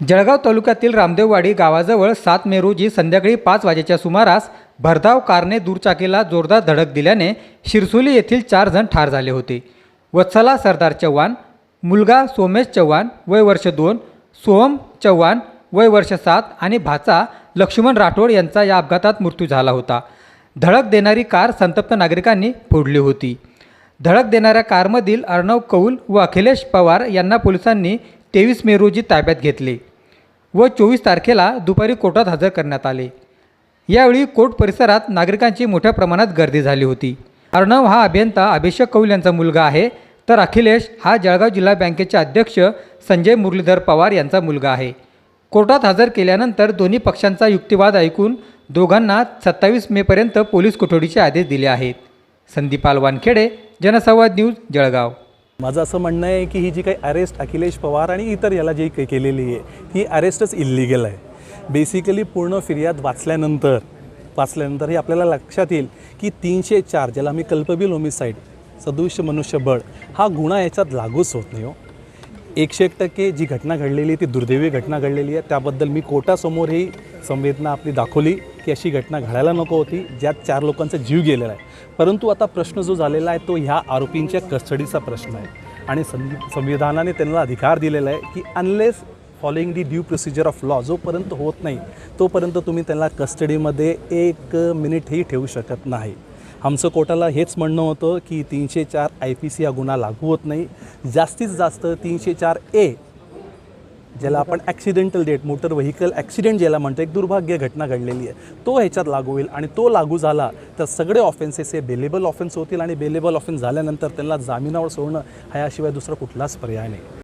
जळगाव तालुक्यातील रामदेववाडी गावाजवळ सात मे रोजी संध्याकाळी पाच वाजेच्या सुमारास भरधाव कारने दुरचाकीला जोरदार धडक दिल्याने शिरसोली येथील चार जण ठार झाले होते. वत्सला सरदार चव्हाण मुलगा सोमेश चव्हाण वय वर्ष दोन सोहम चव्हाण वय वर्ष सात आणि भाचा लक्ष्मण राठोड यांचा या अपघातात मृत्यू झाला होता. धडक देणारी कार संतप्त नागरिकांनी फोडली होती. धडक देणाऱ्या कारमधील अर्णव कौल व अखिलेश पवार यांना पोलिसांनी तेवीस मे रोजी ताब्यात घेतले व चोवीस तारखेला दुपारी कोर्टात हजर करण्यात आले. यावेळी कोर्ट परिसरात नागरिकांची मोठ्या प्रमाणात गर्दी झाली होती. अर्णव हा अभियंता अभिषेक कौल यांचा मुलगा आहे. तर अखिलेश हा जळगाव जिल्हा बँकेचे अध्यक्ष संजय मुरलीधर पवार यांचा मुलगा आहे. कोर्टात हजर केल्यानंतर दोन्ही पक्षांचा युक्तिवाद ऐकून दोघांना सत्तावीस मेपर्यंत पोलीस कोठडीचे आदेश दिले आहेत. संदीपाल वानखेडे जनसंवाद न्यूज जळगाव. माझं असं म्हणणं आहे की ही जी काही अरेस्ट अखिलेश पवार आणि इतर याला जी काही केलेली आहे ही अरेस्टच इल्लिगल आहे. बेसिकली पूर्ण फिर्याद वाचल्यानंतर वाचल्यानंतर हे आपल्याला लक्षात येईल की तीनशे चार ज्याला आम्ही कल्पबिल होमिसाईड सदृश्य मनुष्यबळ हा गुन्हा याच्यात लागूच होत नाही हो. एकशे एक टक्के जी घटना घडलेली आहे ती दुर्दैवी घटना घडलेली आहे त्याबद्दल मी कोर्टासमोर ही संवेदना आपली दाखवली. की अशी घटना घडायला नको होती ज्यात चार लोकांचा जीव गेलेला आहे. परंतु आता प्रश्न जो झालेला आहे तो ह्या आरोपींच्या कस्टडीचा प्रश्न आहे. आणि संविधानाने त्यांना अधिकार दिलेला आहे की unless following the due procedure of law जोपर्यंत होत नाही तोपर्यंत तुम्ही त्यांना कस्टडीमध्ये एक मिनिटही ठेवू शकत नाही. आमचं कोर्टाला हेच म्हणणं होतं की तीनशे चार आय पी सी हा गुन्हा लागू होत नाही. जास्तीत जास्त तीनशे चार ए ज्याला आपण accidental death motor vehicle accident ज्याला म्हणतो एक दुर्भाग्य घटना घडलेली आहे. तो ह्याच्यात लागू होईल आणि तो लागू झाला तर सगळे ऑफेन्सेस हे बेलेबल ऑफेन्स होतील आणि बेलेबल ऑफेन्स झाल्यानंतर त्यांना जामिनावर सोडणं ह्याशिवाय दुसरा कुठलाच पर्याय नाही.